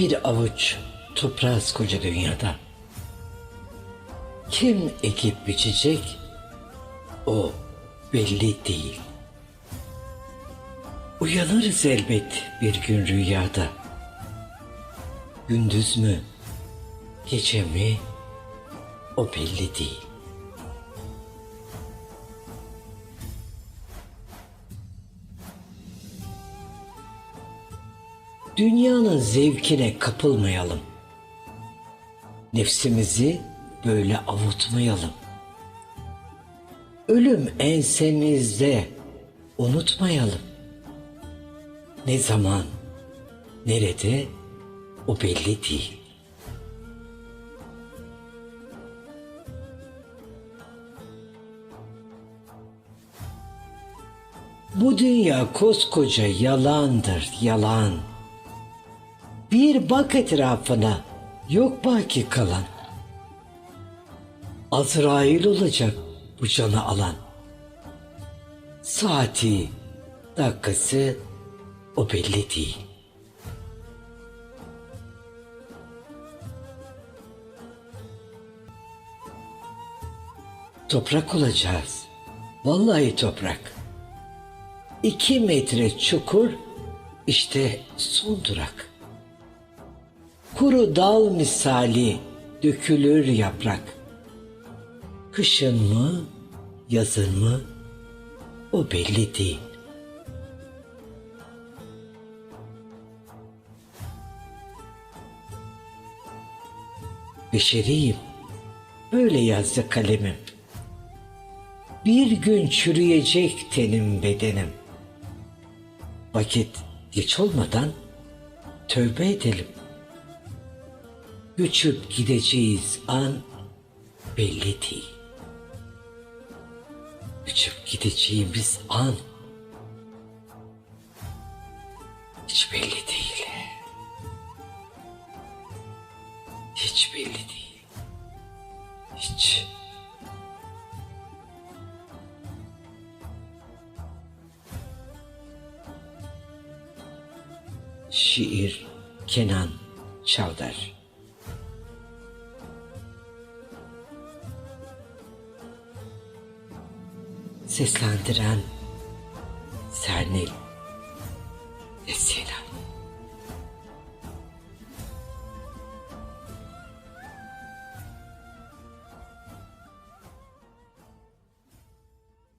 Bir avuç toprağız koca dünyada. Kim ekip biçecek o belli değil. Uyanırız elbet bir gün rüyada. Gündüz mü, gece mi o belli değil. Dünyanın zevkine kapılmayalım. Nefsimizi böyle avutmayalım. Ölüm ensemizde unutmayalım. Ne zaman, nerede o belli değil. Bu dünya koskoca yalandır, yalan. Bir bak etrafına, yok baki kalan. Azrail olacak bu canı alan. Saati, dakikası o belli değil. Toprak olacağız. Vallahi toprak. İki metre çukur işte son durak. Kuru dal misali dökülür yaprak. Kışın mı, yazın mı o belli değil. Beşeriyim. Böyle yazdı kalemim. Bir gün çürüyecek tenim bedenim. Vakit geç olmadan tövbe edelim. Göçüp gideceğiz an belli değil. Göçüp gideceğimiz an hiç belli değil. Hiç belli değil. Hiç. Şiir Kenan Çavdar Seslendiren Sernil Esena